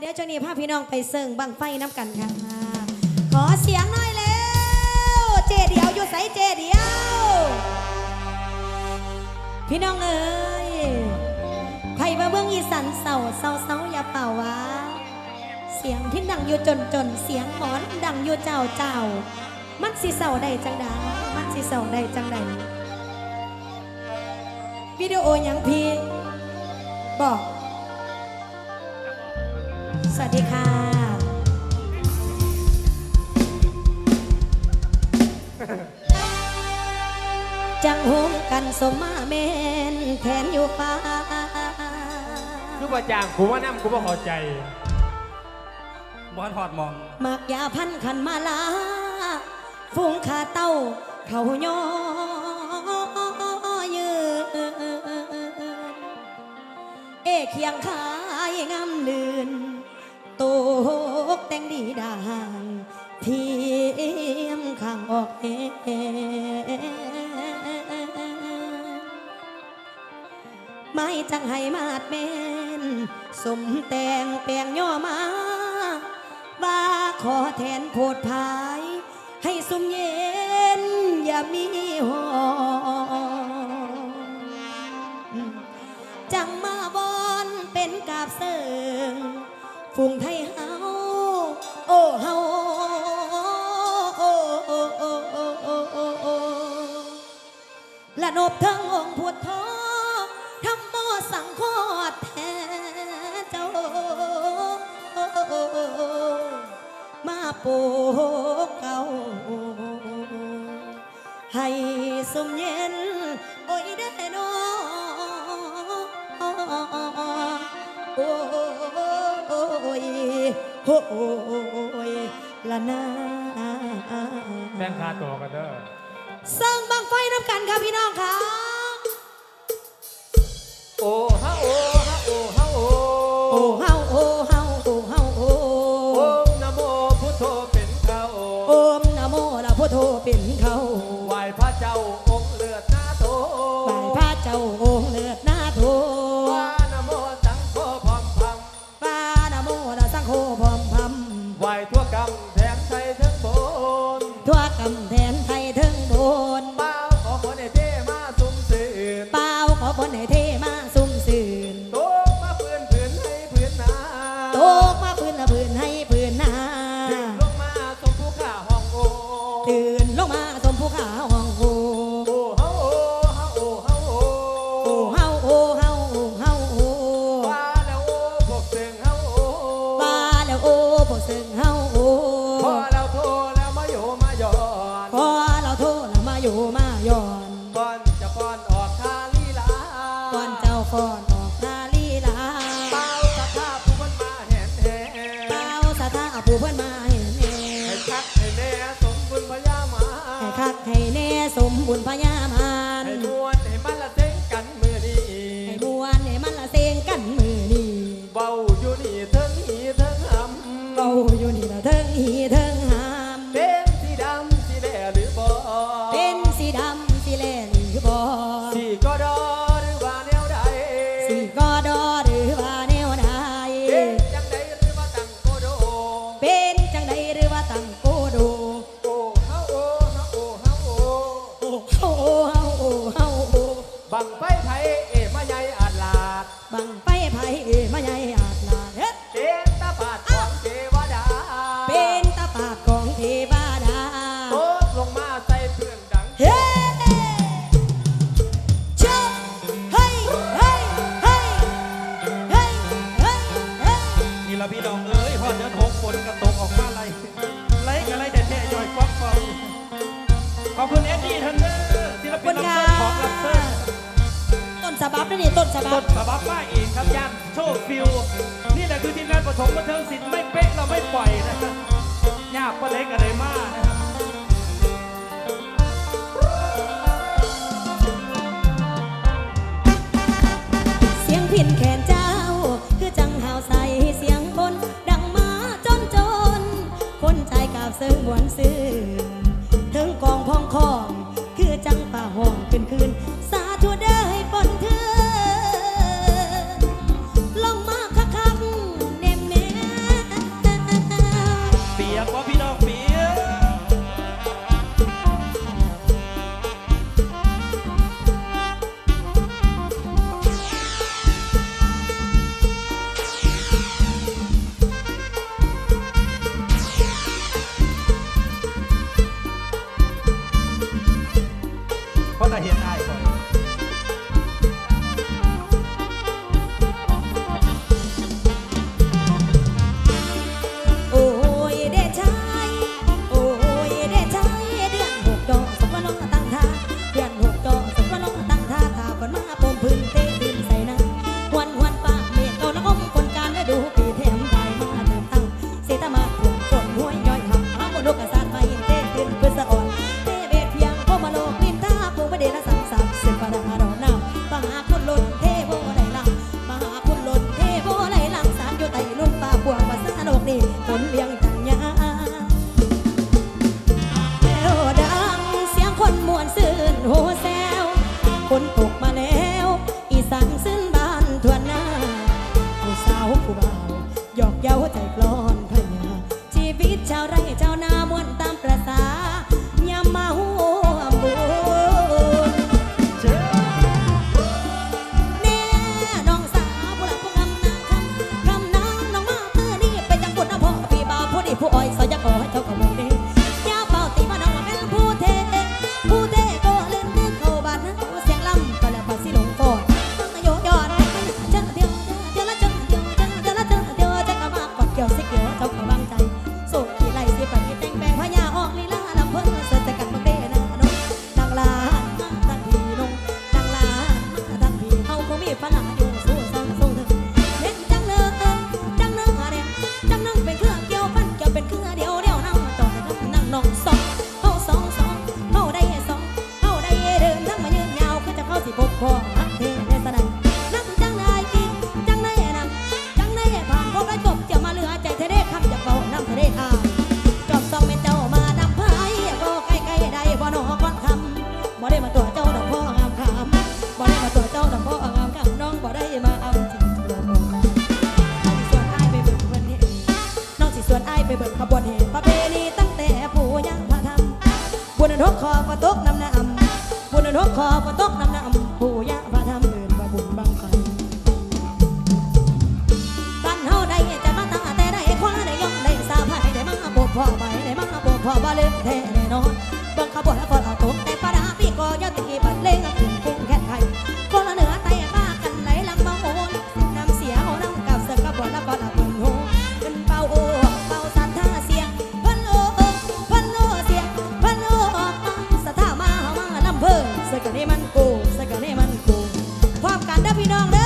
เดี๋ยวเจ้านี่พาพี่น้องไปเสิงบังไฟน้ำกันค่ะ ขอเสียงหน่อยเร็ว เจเดียวอยู่ใสเจเดียว พี่น้องเอ้ยใครมาเบื้องอีสันเศร้าเศร้าเศร้าอย่าเป่าวะ เสียงที่ดังอยู่จนจนเสียงหมอนดังอยู่เจ้าเจ้า มันสิเศร้าได้จังใดมันสิเศร้าได้จังใดวิดีโอหยังพี่บอก สวัสดีค่ะจังหงกันสมมาเมนแทนอยู่ฟ้าคือว่าจ้างกูว่าน้ำกูว่าเข้าใจบอลถอดมองมักยาพันขันมาลาฝูงขาเต้าเขาย่อยืนเอเคียงขายงามลืน ตกแต่งดีด่างเทียมข้างออกเอไม่จังให้มาดเมนสมแต่งแปลงย่อมาว่าขอแทนโพดภาย ให้สมเย็น อย่ามีหองจังมาบอนเป็นกาบเสิ งฝูงไทยเฮาโอ้เฮาละนบเทิงองค์พุทโธทำโมสังโฆแท้เจ้า มาโปเก่าให้สมเย็น โอ้ยละนาแบ่งค่าตัวกันเด้อสร้างบังไฟน้ำกันค่ะพี่น้องค่ะ โอ้ฮะโอ้ฮะโอ้ฮะโอ้โอ้เฮา ทั่วกำ แน่สมบุญพญามาให้คักให้แน่สมบุญพญามา ฉบับนี่นี่ต้นฉบัต้บนฉบับมาเองครับย่านโชว์ฟิลนี่แหละคือทีมงานปฐมบันเทิงศิลป์ไม่เป๊ะเราไม่ปล่อยนะครับยากปะเล็กอะไรมากนะครับ เสียงพินแขนเจ้า คือจังหาวใส่เสียงคนดังมาจนจน คนใจกาบเสื่อมวนซื่อถึงกองพองคอง คือจังป่าห้องขึ้นคืนส para Aarón. แท้แน่นอนบังคับบ่แล้วก็เอาตกแต่ปาราพี่ก็ยังมีบัดเล่งขึ้นกุ้งแค่ไทยคนละเหนือไต่บ้ากันไหลลำมาโหนนำเสียของเรากับเสือกับบ่แล้วก็ลามันโหเป็นเป่าโอ้เป่าสันท่าเสียงพนโอพันโอเสียงพันโอสถามาเามาลำเพิ่นสืกันนี่มันโกเสืกันนี่มันโกพร้อมกันเด้อพี่น้องเด้อ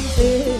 something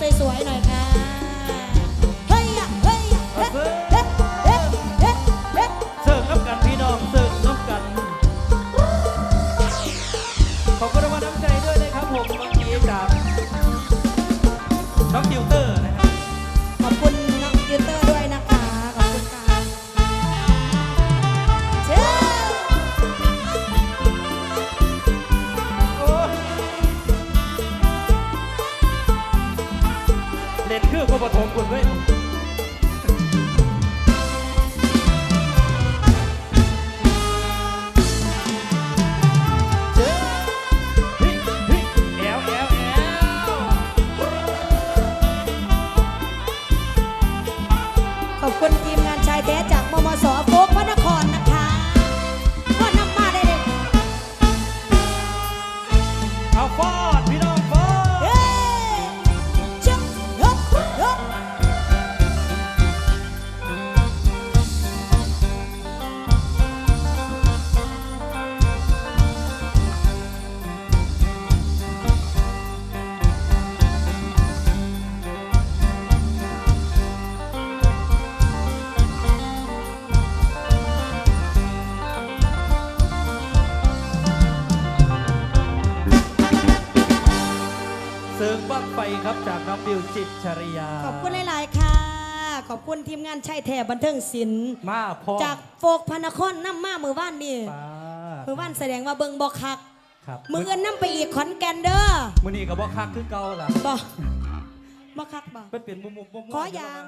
สวยๆหน่อย ไฟครับจากน้องบิวจิตรชริยา ขอบคุณหลาย ๆ ค่ะ ขอบคุณทีมงานชายแท้บันเทิงศิลป์มาพอจากโฟกพระนครนำมามือว่านนี่ป้ามือว่านแสดงว่าเบิงบอกคักครับมือเงินนำไปอีกขอนแก่นเด้อมือนี้กับว่าคักคือเก่าล่ะบ่บ่คักบ่เป็นเปลี่ยนมุมมุมมุมมุมขออย่าง